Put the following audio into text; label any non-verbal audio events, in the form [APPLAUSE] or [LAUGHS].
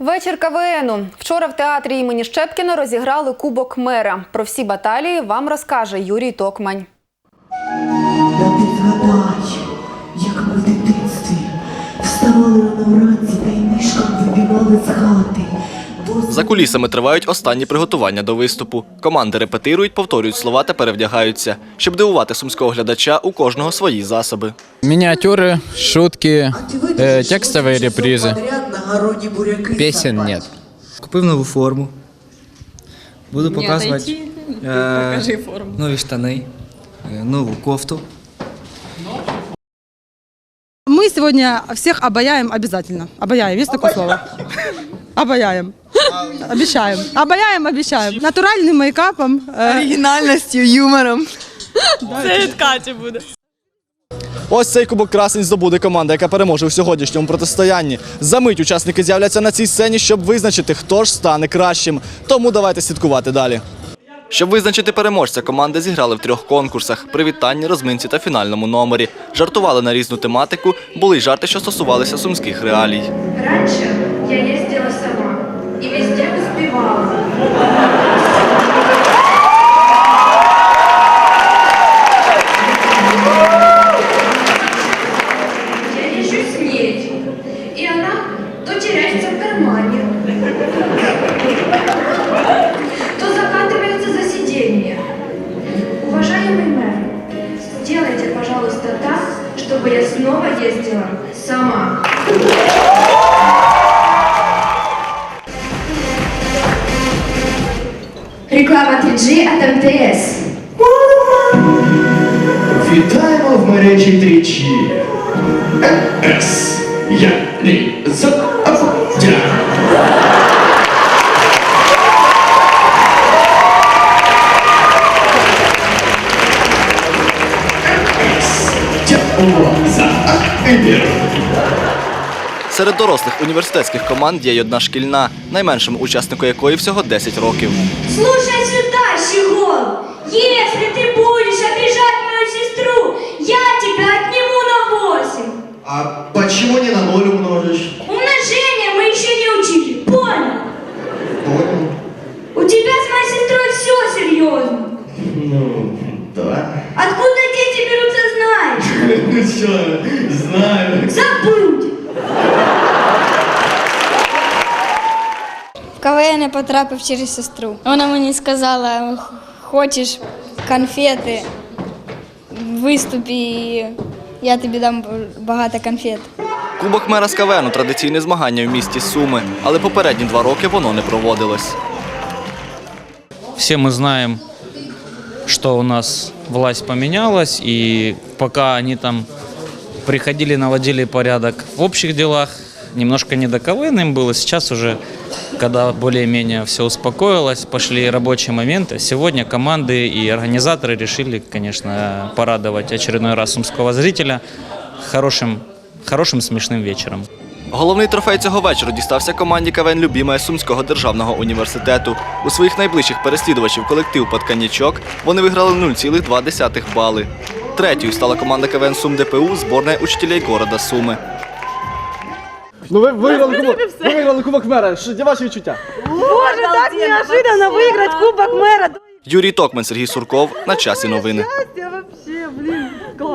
Вечір КВНу. Вчора в театрі імені Щепкіна розіграли Кубок мера. Про всі баталії вам розкаже Юрій Токмань. Згадай, як ми в дитинстві вставали рано вранці та й мишком вибігали з хати. Бо За кулісами тривають останні приготування до виступу. Команди репетирують, повторюють слова та перевдягаються. Щоб дивувати сумського глядача, у кожного свої засоби. Миниатюры, шутки, ти видиш, э, що текстовые все репризы. подряд на городі буряки Песен сапать. нет. Купив нову форму. Буду показувати е, Покажи форму. нові штани, е, нову кофту. Мы сегодня всех обаяем обязательно. Обаяем, есть такое слово? [LAUGHS] Обаяем. Обещаем. Обаяем, обещаем. Натуральным мейкапом. э, Оригінальністю, юмором. Це від Каті буде. Ось цей кубок красень здобуде команда, яка переможе у сьогоднішньому протистоянні. Замить учасники з'являться на цій сцені, щоб визначити, хто ж стане кращим. Тому давайте слідкувати далі. Щоб визначити переможця, команди зіграли в трьох конкурсах: привітанні, розминці та фінальному номері. Жартували на різну тематику, були й жарти, що стосувалися сумських реалій. Раньше я ездила сама и везде успевала. Я езжу с и она то теряется в кармане, то закатывается за сиденье. Уважаемый мэр, сделайте, пожалуйста, так, чтобы я снова ездила сама. 3G от МТС. Вітаємо в мережі тричі. С. Я. За. Серед дорослих університетських команд є й одна шкільна, найменшому учаснику якої всього 10 років. Слушай сюда, почему не на ноль умножишь? Умножение мы еще не учили, понял? Понял. У тебя с моей сестрой все серьезно. Ну, да. Откуда дети берутся, знаешь? [LAUGHS] Ну что, знаю. Забудь! В КВН я потрапив через сестру. Вона мені сказала, «Х- хочеш конфети в виступі, я тобі дам багато конфет. Кубок мера з КВНу – традиційне змагання в місті Суми, але попередні два роки воно не проводилось. Все мы знаем, что у нас власть поменялась, и пока они там приходили, наводили порядок в общих делах, немножко не до КВН им было. Сейчас уже, когда более-менее все успокоилось, пошли рабочие моменты. Сегодня команды и организаторы решили, конечно, порадовать очередной раз сумского зрителя хорошим, хорошим смешным вечером. Головний трофей цього вечора дістався команді КВН Любімая Сумського державного університету. У своїх найближчих переслідувачів колектив Подканічок вони виграли 0,2 бали. Третьою стала команда КВН Сум ДПУ зборна учителей города Суми. Ну ви виграли кубок, ви виграли кубок мера. Що де ваші відчуття? Боже, так неожиданно виграти Кубок мера. Юрій Токман, Сергій Сурков на часі новини. Вообще, блін, класс.